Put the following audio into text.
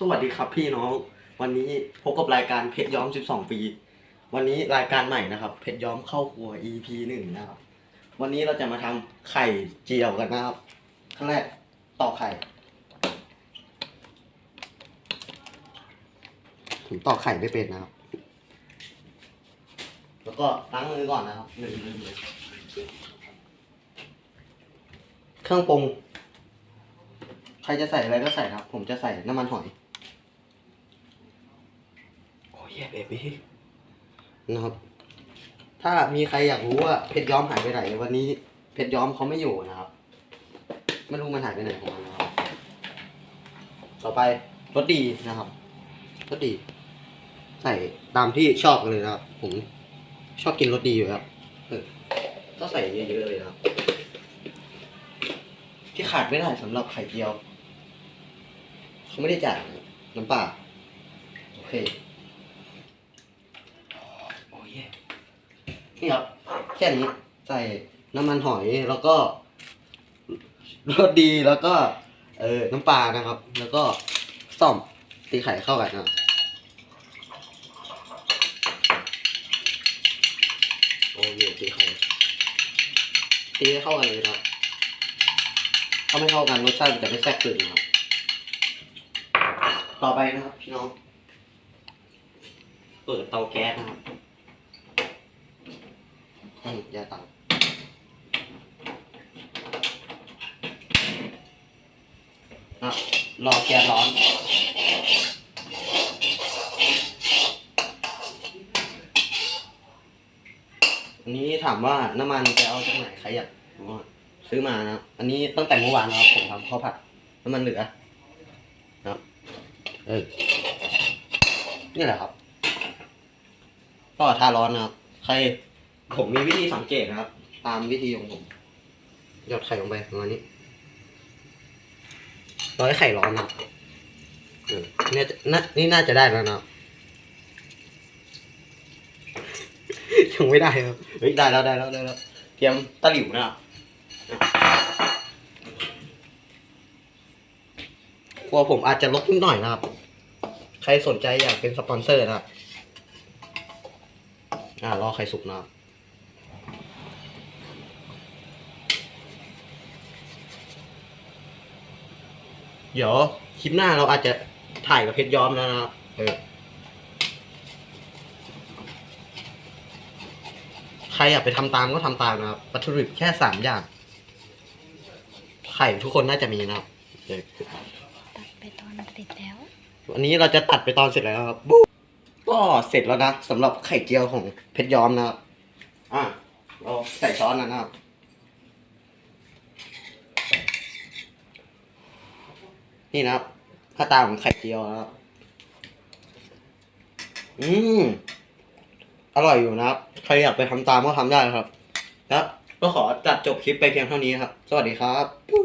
สวัสดีครับพี่น้อง วันนี้พบกับรายการเพชรย้อม 12 ปี วันนี้รายการใหม่นะครับ เพชรย้อมเข้าครัว EP หนึ่งนะครับ วันนี้เราจะมาทำไข่เจียวกันนะครับขั้นแรกตอกไข่ผมตอกไข่ไม่เป็นนะครับ แล้วก็ล้างมือก่อนนะครับหนึ่งมือเลยเครื่องปรุง ใครจะใส่อะไรก็ใส่นะครับ ผมจะใส่น้ำมันหอย โอ้ยเบบี้นะครับ ถ้ามีใครอยากรู้ว่าเพชรย้อมหายไปไหนวันนี้เพชรย้อมเขาไม่อยู่นะครับ ไม่รู้มันหายไปไหนของมันนะครับ ต่อไปรสดีนะครับรสดี ใส่ตามที่ชอบเลยนะครับ ผมชอบกินรสดีอยู่ครับเออก็ใส่เยอะๆเลยนะครับ ที่ขาดไม่ได้สำหรับไข่เจียวเขาไม่ได้จ่ายน้ำปลาโอเค โอ้ย นี่ครับ แค่นี้ใส่น้ำมันหอยแล้วก็รสดีแล้วก็ เออน้ำปลานะครับ แล้วก็ซ่อมตีไข่เข้ากันนะโอ้ยตีไข่ตีให้เข้ากันเลยนะครับถ้าไม่เข้ากันรสชาติมันจะไม่แซ่บขึ้นะครับ ต่อไปนะครับพี่น้อง เปิดเตาแก๊สนะครับ ย่าเตาอะรอแกร้อนอันนี้ถามว่าน้ำมันจะเอาจากไหนใครอยากรู้อะซื้อมานะครับ อันนี้ตั้งแต่เมื่อวานนะครับผมทำข้าวผัดน้ำมันเหลือนะครับ เออนี่แหละครับ ก็ทาร้อนนะครับ ใคร ผมมีวิธีสังเกตนะครับ ตามวิธีของผมหยอดไข่ลงไปประมาณนี้รอให้ไข่ร้อนนะครับเออเนี่ยจะน่านี่น่าจะได้แล้วนะครับยังไม่ได้ครับเฮ้ยได้แล้วได้แล้วได้แล้วเตรียมตะหลิวนะครับครัวผมอาจจะลกนิดหน่อยนะครับ ใครสนใจอยากเป็นสปอนเซอร์นะครับอ่ารอไข่สุกนะครับ เดี๋ยวคลิปหน้าเราอาจจะถ่ายกับเพชรย้อมแล้วนะครับเออใครอยากไปทำตามก็ทำตามนะครับวัตถุดิบแค่สามอย่าง ไข่ทุกคนน่าจะมีนะครับเออตัดไปตอนเสร็จแล้ว วันนี้เราจะตัดไปตอนเสร็จแล้วครับบุ๊ก็เสร็จแล้วนะสำหรับไข่เจียวของเพชรย้อมนะครับอะเราใส่ช้อนนะนะครับ นี่นะครับหน้าตาของไข่เจียวนะครับอืมอร่อยอยู่นะครับ ใครอยากไปทำตามก็ทำได้ครับ แล้วก็ขอจัดจบคลิปไปเพียงเท่านี้ครับ สวัสดีครับ